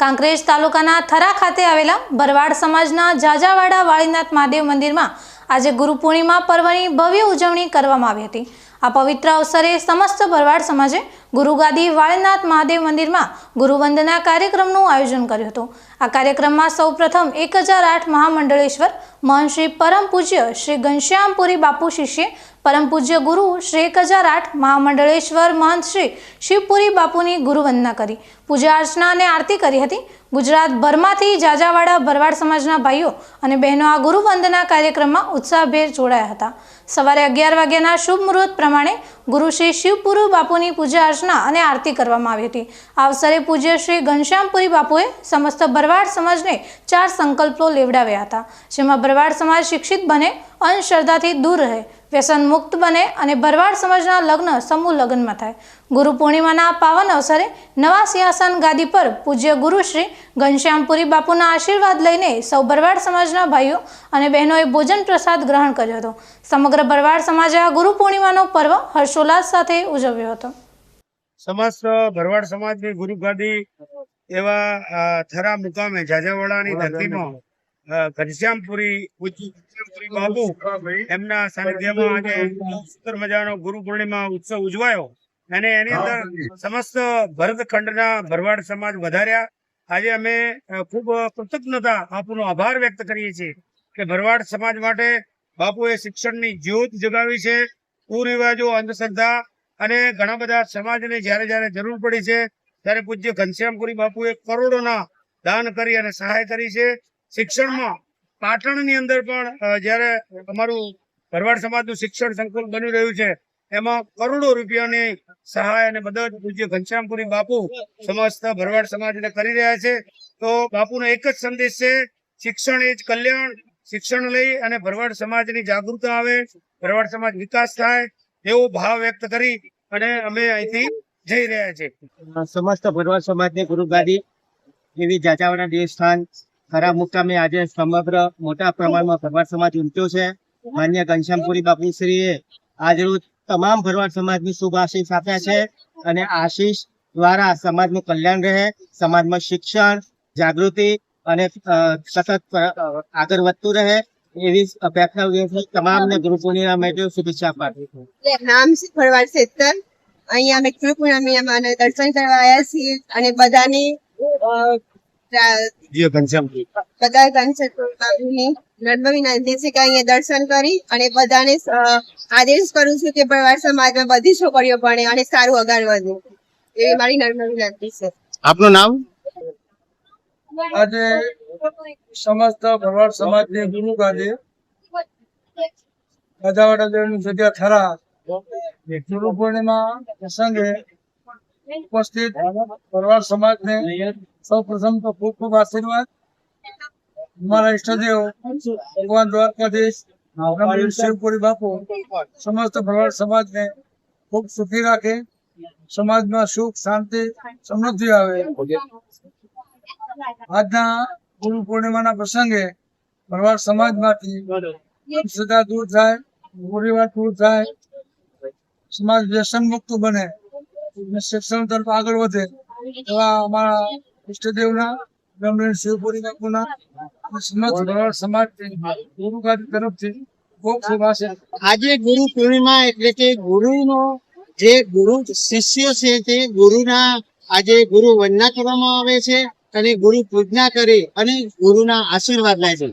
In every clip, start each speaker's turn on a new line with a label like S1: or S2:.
S1: કાંકરેજ તાલુકાના થરા ખાતે આવેલા ભરવાડ સમાજના જાજાવાડા વાળીનાથ મહાદેવ મંદિરમાં આજે ગુરુ પૂર્ણિમા પર્વની ભવ્ય ઉજવણી કરવામાં આવી હતી. આ પવિત્ર અવસરે સમસ્ત ભરવાડ સમાજે ગુરુગાદી વાળીનાથ મહાદેવ મંદિરમાં ગુરુવંદના કાર્યક્રમનું આયોજન કર્યું હતું. આ કાર્યક્રમમાં સૌપ્રથમ એક હજાર આઠ મહામંડળેશ્વર, મહંત શ્રી પરમ પૂજ્ય શ્રી ઘનશ્યામપુરી બાપુ શિષ્ય, પરમ પૂજ્ય ગુરુ શ્રી એક હજાર આઠ મહામંડળેશ્વર, મહંત શ્રી શિવપુરી બાપુની ગુરુવંદના કરી. પૂજા અર્ચના અને આરતી કરી હતી. ગુજરાતભરમાંથી જાજાવાડા, ભરવાડ સમાજના ભાઈઓ અને બહેનો આ ગુરુવંદના કાર્યક્રમમાં ઉત્સાહભેર જોડાયા હતા. સવારે અગિયાર વાગ્યાના શુભ મુહૂર્ત પ્રમાણે ગુરુ શ્રી શિવપુરુ બાપુની પૂજા અર્ચના અને આરતી કરવામાં આવી હતી. આ અવસરે પૂજ્ય શ્રી ઘનશ્યામપુરી બાપુએ સમસ્ત ભરવાડ સમાજને ચાર સંકલ્પો લેવડાવ્યા હતા, જેમાં ભરવાડ સમાજ શિક્ષિત બને અંધશ્રદ્ધાથી દૂર રહે, વ્યસન મુક્ત બને અને ભરવાડ સમાજના લગ્ન સમૂહ લગ્નમાં થાય. ગુરુ પૂર્ણિમાના પાવન અવસરે નવા સિંહાસન ગાદી પર પૂજ્ય ગુરુશ્રી ઘનશ્યામપુરી બાપુના આશીર્વાદ લઈને સૌ ભરવાડ સમાજના ભાઈઓ અને બહેનોએ ભોજન પ્રસાદ ગ્રહણ કર્યો હતો. સમગ્ર ભરવાડ સમાજે આ ગુરુ પૂર્ણિમાનો પર્વ હર્ષોલ્લાસ સાથે ઉજવ્યો હતો.
S2: સમસ્ત ભરવાડ સમાજની ગુરુ ગાદી એવા થરા મુકામે જાજાવાડાની ધરતીમાં ઘનશ્યામપુરી ઘનશ્યામપુરી બાબુ એમના સાનિધ્યમાં આજે સુંદર મજાનો ગુરુ પૂર્ણિમા ઉત્સવ ઉજવાયો. અને એની અંદર સમસ્ત ભરતખંડના ભરવાડ સમાજ વધાર્યા. આજે અમે ખૂબ કૃતજ્ઞતા આપનો આભાર વ્યક્ત કરીએ છીએ કે ભરવાડ સમાજ માટે બાપુએ શિક્ષણની જ્યોત જગાવી છે કુરિવાજો અંધશ્રદ્ધા અને ઘણા બધા સમાજને જ્યારે જ્યારે જરૂર પડી છે ત્યારે પૂજ્ય ઘનશ્યામપુરી બાપુએ કરોડોના દાન કરી અને સહાય કરી છે. શિક્ષણમાં પાટણની અંદર પણ જ્યારે અમારું ભરવાડ સમાજનું શિક્ષણ સંકુલ બની રહ્યું છે, એમાં કરોડો રૂપિયાની સહાય અને મદદ પૂજ્ય ઘનશ્યામપુરી બાપુ સમસ્ત ભરવાડ સમાજને કરી રહ્યા છે. તો બાપુનો એક જ સંદેશ છે, શિક્ષણ એ જ કલ્યાણ, શિક્ષણ લઈ અને ભરવાડ સમાજની જાગૃતતા આવે, ભરવાડ સમાજ વિકાસ થાય એવો ભાવ વ્યક્ત કરી અને અમે અહીંથી જઈ રહ્યા છે.
S3: સમસ્ત ભરવાડ સમાજની ગુરુ ગાદી એવી જાજાવાડા દેવસ્થાન ખરા મુકામે આજે સમગ્ર મોટા પ્રમાણમાં ભરવાડ સમાજ ઉમટ્યો છે. માન્ય ઘનશ્યામપુરી બાપુશ્રીએ આજરોજ તમામ ભરવાડ સમાજની શુભ આશીષ આપ્યા છે અને આશીષ દ્વારા સમાજનું કલ્યાણ રહે સમાજમાં શિક્ષણ જાગૃતિ અને સતત આગળ વધતું રહે એવી અપેક્ષા વ્યક્ત તમામને ગુરુ પૂર્ણિમા માટે શુભેચ્છા પાઠવું છું
S4: નામ છે ફરવાડ સેતર અહીંયા અમે ગુરુ પૂર્ણિમામાં દર્શન કરવા આવ્યા છીએ અને બધાની બધા કંચન બાબુની નર્મ વિનંતી છે કે અહીંયા દર્શન કરી અને બધાને આદેશ કરું છું કે ભરવાડ સમાજમાં બધી છોકરીઓ ભણે અને સારું આગળ વધે. એવી મારી નર્મ વિનંતી છે.
S3: આપનું નામ?
S5: આજે સમસ્ત ભરવાડ સમાજની ગુરુ કાજે રાજાવાડા દેવની જગ્યા થરા ગુરુ પૂર્ણિમા પ્રસંગે ઉપસ્થિત ભરવાડ સમાજને સૌ પ્રથમ તો ખૂબ ખૂબ આશીર્વાદ. અમારા ઈષ્ટદેવ ભગવાન દ્વારકાધીશ શિવપુરી બાપુ સમસ્ત ભરવાડ સમાજને ખૂબ સુખી રાખે. સમાજમાં સુખ શાંતિ સમૃદ્ધિ આવે. આજના ગુરુ પૂર્ણિમાના પ્રસંગે ભરવાડ સમાજમાંથી દૂર થાય ગોળીવાટ દૂર થાય. સમાજ વ્યસન મુક્ત બને શિક્ષણ તરફ આગળ વધે એવા અમારા ઈષ્ટદેવના બ્રહ્મલીન શિવપુરી સમાજ ગુરુ ગાદી તરફથી ખૂબ આશીર્વાદ.
S3: આજે ગુરુ પૂર્ણિમા એટલે કે ગુરુનો જે ગુરુ શિષ્ય છે તે ગુરુના આજે ગુરુ વંદના કરવામાં આવે છે અને ગુરુ પૂજના કરી અને ગુરુના આશીર્વાદ લે છે.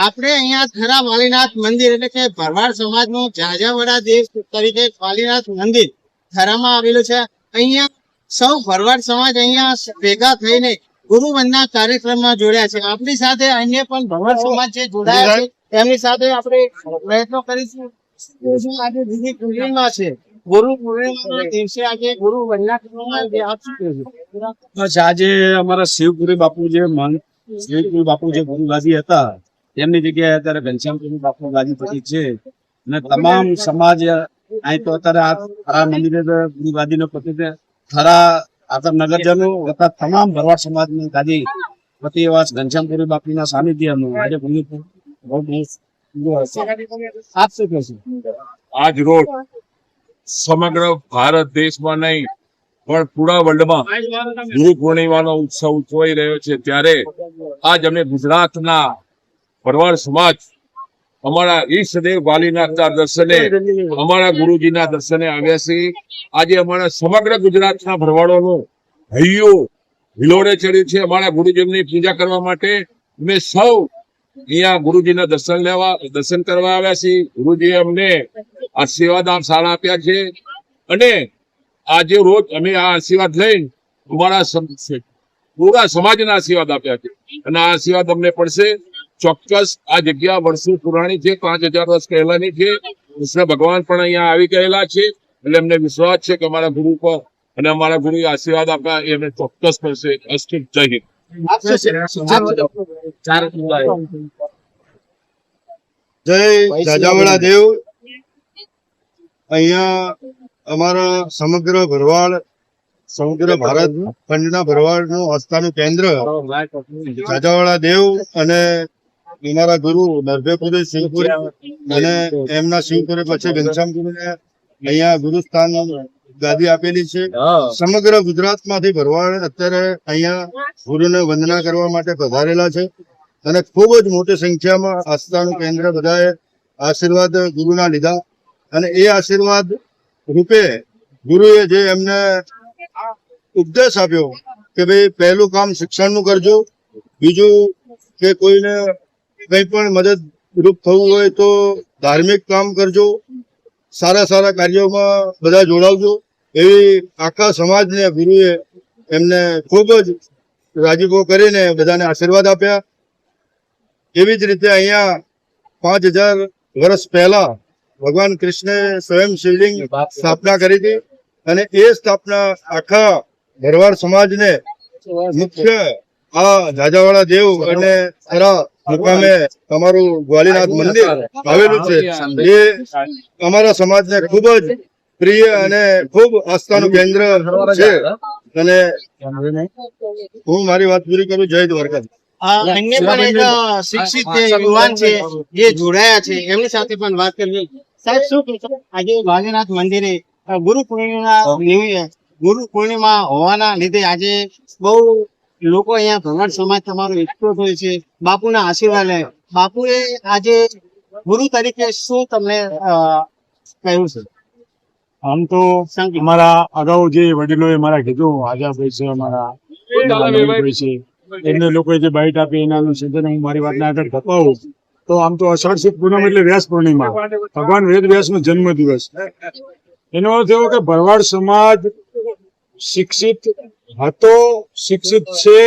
S3: આપણે અહીંયા ખરા વાલીનાથ મંદિર એટલે કે ભરવાડ સમાજનું જાજાવાડા દેવ તરીકે વાલીનાથ મંદિર ખરામાં આવેલું છે. અહીંયા સૌ ભરવાડ સમાજ અહીંયા ભેગા થઈને ગુરુ વંદના કાર્યક્રમમાં જોડ્યા છે. આપણી સાથે અન્ય પણ ભરવાડ સમાજ જે જોડાયા છે, એમની સાથે આપણે પ્રયત્નો કરીશું. આજે બીજી પૂર્ણિમા છે, ગુરુ પૂર્ણિમાના દિવસે આજે ગુરુ વંદના કરવામાં
S6: આજે અમારા શિવપુરી બાપુ જે મહંત શિવપુરી બાપુ જે ગુરુગાદી હતા તેમની જગ્યાએ અત્યારે ઘનશ્યામપુરી બાપુ ગાદી પડી છે અને તમામ સમાજ અહીં તો અત્યારે આ મંદિરે ગાદીનો પ્રતિ થરા આતર નગરજનો તથા તમામ ભરવાડ સમાજની ગાદી પતિ એવા ઘનશ્યામપુરી બાપુના સાનિધ્યનું આજે ભૂમિ આપ શું કહેશો?
S7: આજ રોજ સમગ્ર ભારત દેશમાં નહીં, પણ પૂરા વર્લ્ડમાં ગુરુ પૂર્ણિમાનો ઉત્સવ ઉજવાઈ રહ્યો છે. ત્યારે આજ અમે ગુજરાતના ભરવાડ સમાજ અમારા ઈષ્ટદેવ વાલીનાથના દર્શને, અમારા ગુરુજીના દર્શને આવ્યા છે. આજે અમારા સમગ્ર ગુજરાતના ભરવાડોનું હૈયું હિલોડે ચડ્યું છે. અમારા ગુરુજીની પૂજા કરવા માટે અમે સૌ અહીંયા ગુરુજીના દર્શન લેવા, દર્શન કરવા આવ્યા છીએ. ગુરુજીએ અમને આશીર્વાદ સારા આપ્યા છે. અને આજે રોજ અમે આ આશીર્વાદ લઈને અમારા પૂરા સમાજના આશીર્વાદ આપ્યા છે. અને આ આશીર્વાદ અમને પડશે. ચોક્કસ આ જગ્યા વર્ષો પુરાણી છે. પાંચ હજાર વર્ષ પહેલાની છે. કૃષ્ણ ભગવાન પણ અહીંયા આવી ગયેલા છે. એટલે એમને વિશ્વાસ છે કે અમારા ગુરુ પર અને અમારા ગુરુ આશીર્વાદ આપવા એમને ચોક્કસ મળશે. અસ્તુ જય હિન્દ.
S3: આપ શું- આપ જય જાજાવાળા દેવ. અહીંયા અમારા સમગ્ર ભરવાડ સમગ્ર ભારત ખંડના ભરવાડનું આસ્થાનું કેન્દ્ર જાજાવાળા દેવ અને અમારા ગુરુ નરભેપુરી સિંહપુરી અને એમના સિંહપુરી પછી ઘનશ્યામપુરીને અહીંયા ગુરુસ્થાન ગાદી આપેલી છે. સમગ્ર ગુજરાતમાંથી ભરવાડ અત્યારે અહીંયા ગુરુને વંદના કરવા માટે પધારેલા છે. અને ખૂબ જ મોટી સંખ્યામાં આસ્થાનું કેન્દ્ર બધાએ આશીર્વાદ ગુરુના લીધા. અને એ આશીર્વાદ રૂપે ગુરુએ જે એમને ઉપદેશ આપ્યો કે ભાઈ પહેલું કામ શિક્ષણનું કરજો. બીજું કે કોઈને કંઈ પણ મદદરૂપ થવું હોય તો ધાર્મિક કામ કરજો. સારા સારા કાર્યોમાં બધા જોડાવજો. એવી આખા સમાજને, ગુરુએ એમને ખૂબ જ રાજીપો કરીને બધાને આશીર્વાદ આપ્યા. એવી જ રીતે અહીંયા પાંચ હજાર વર્ષ પહેલા ભગવાન કૃષ્ણે સ્વયં શિવલિંગ સ્થાપના કરી હતી અને એ સ્થાપના આખા ભરવાડ સમાજને મુખ્ય આ જાજાવાળા દેવ અને ખરા મુકામે તમારું ગ્વાલીનાથ મંદિર આવેલું છે. એ અમારા સમાજને ખૂબ જ પ્રિય અને ખૂબ આસ્થાનું કેન્દ્ર છે. અને હું મારી વાત પૂરી કરું. જય દ્વારકા અન્ય પણ એક શિક્ષિત જે યુવાન છે જે જોડાયા છે એમની સાથે પણ વાત કરવી. સાહેબ શું કહેશો આજે ભાગીનાથ મંદિરે ગુરુ પૂર્ણિમા ગુરુ પૂર્ણિમા હોવાના લીધે આજે બહુ લોકો અહીંયા ભગવાન સમાજ તમારો એકઠો થયો છે. બાપુના આશીર્વાદ લે. બાપુએ આજે ગુરુ તરીકે શું તમને કહ્યું છે?
S8: આમ તો અમારા અગાઉ જે વડીલોએ મારા કીધું આજાભાઈ છે અમારા ભાઈ. છે. એમને લોકોએ જે બાઈટ આપી એના સિદ્ધન હું મારી વાતને આગળ ધપાવું તો આમ તો અષાઢ સુદ પૂનમ એટલે વ્યાસ પૂર્ણિમા. ભગવાન વેદ વ્યાસનો જન્મ દિવસ એનો અર્થ એવો કે ભરવાડ સમાજ શિક્ષિત હતો, શિક્ષિત છે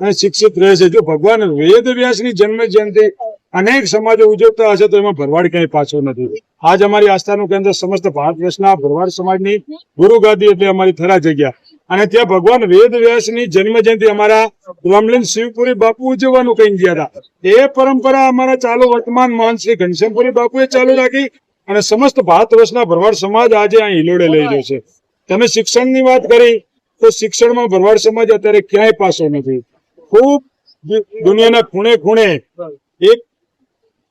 S8: અને શિક્ષિત રહેશે જો ભગવાન વેદ વ્યાસની જન્મ જયંતિ અનેક સમાજો ઉજવતા હશે તો એમાં ભરવાડ ક્યાંય પાછો નથી. આજ અમારી આસ્થાનું કેન્દ્ર સમસ્ત ભારત દેશના ભરવાડ સમાજની ગુરુગાદી એટલે અમારી થરા જગ્યા. અને ત્યાં ભગવાન વેદ વ્યાસની જન્મ જયંતિ અમારા રામલીન શિવપુરી બાપુ ઉજવવાનું કહી ગયા હતા. એ પરંપરા અમારા ચાલુ વર્તમાન મહાન શ્રી ઘનશ્યામપુરી બાપુએ ચાલુ રાખી અને સમસ્ત ભારત વર્ષના ભરવાડ સમાજ આજે અહીં હિલોડે લઈ રહ્યો છે. તમે શિક્ષણની વાત કરી, તો શિક્ષણમાં ભરવાડ સમાજ અત્યારે ક્યાંય પાસો નથી. ખૂબ દુનિયાના ખૂણે ખૂણે એક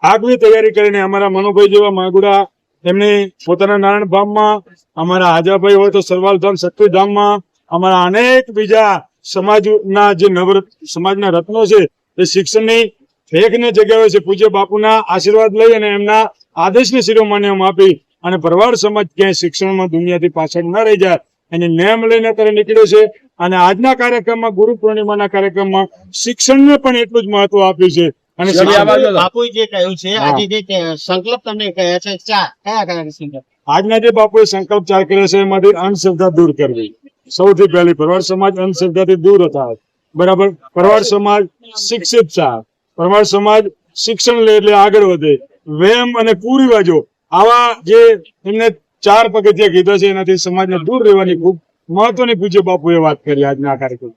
S8: આગવી તૈયારી કરીને અમારા મનોભાઈ જેવા માગુડા, એમને પોતાના નારાયણ ધામમાં, અમારા આજાભાઈ હોય તો સરવાલ ધામ, શક્તિ ધામમાં, અમારા અનેક બીજા સમાજના જે નવ સમાજના રત્નો છે, એ શિક્ષણની ફેકને જગ્યાએ છે. પૂજ્ય બાપુના આશીર્વાદ લઈ અને એમના આદેશની શિરોમાન્યમાં આપી અને ભરવાડ સમાજ ક્યાંય શિક્ષણમાં દુનિયાથી પાછળ ન રહી જાય એને નેમ લઈને અત્યારે નીકળ્યો છે. અને આજના કાર્યક્રમમાં ગુરુ પૂર્ણિમાના કાર્યક્રમમાં શિક્ષણને પણ એટલું જ મહત્વ આપ્યું છે. અને
S3: બાપુ જે કહ્યું છે આજે જે સંકલ્પ તમને કહ્યા છે ચાર કયા કયા સંકલ્પ?
S8: આજના જે બાપુએ સંકલ્પ ચાર કર્યો છે એમાંથી અંધશ્રદ્ધા દૂર કરવી. સૌથી પહેલી પરવાડ સમાજ અંધશ્રદ્ધાથી દૂર હતા બરાબર? પરવાડ સમાજ શિક્ષિત છે. પરવાડ સમાજ શિક્ષણ લે એટલે આગળ વધે. વેમ અને કુરિવાજો આવા જે એમને ચાર પગથિયા કીધો છે એનાથી સમાજને દૂર રહેવાની ખૂબ મહત્વની પૂજ્ય બાપુએ વાત કરી આજના કાર્યક્રમ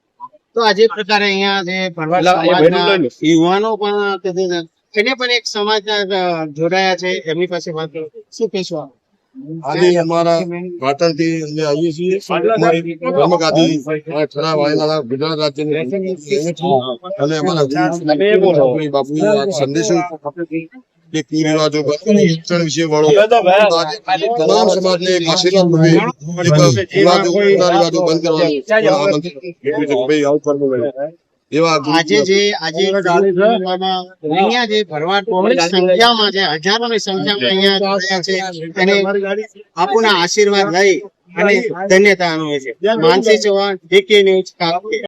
S3: તો આજે પ્રકારે અહીંયા જે યુવાનો પણ એને પણ એક સમાજના જોડાયા છે. એમની પાસે વાત કરો. શું કહેશો
S9: આજે અમારા અમે આવીએ છીએ. ગુજરાત રાજ્યની અને શિક્ષણ વિશે વાળો. તમામ સમાજને એક આશીર્વાદ મળે. રિવાજો બંધ કરવાનું. આમંત્રણ આપ્યું છે કે ભાઈ આવું કરવું પડે. એવા
S3: આજે જે આજે અહીંયા જે ભરવાડ બહોળી સંખ્યામાં છે હજારોની સંખ્યામાં અહીંયા છે. અને બાપુના આશીર્વાદ લઈ અને ધન્યતા અનુભવે છે. માનસી ચૌહાણ ન્યૂઝ કાપી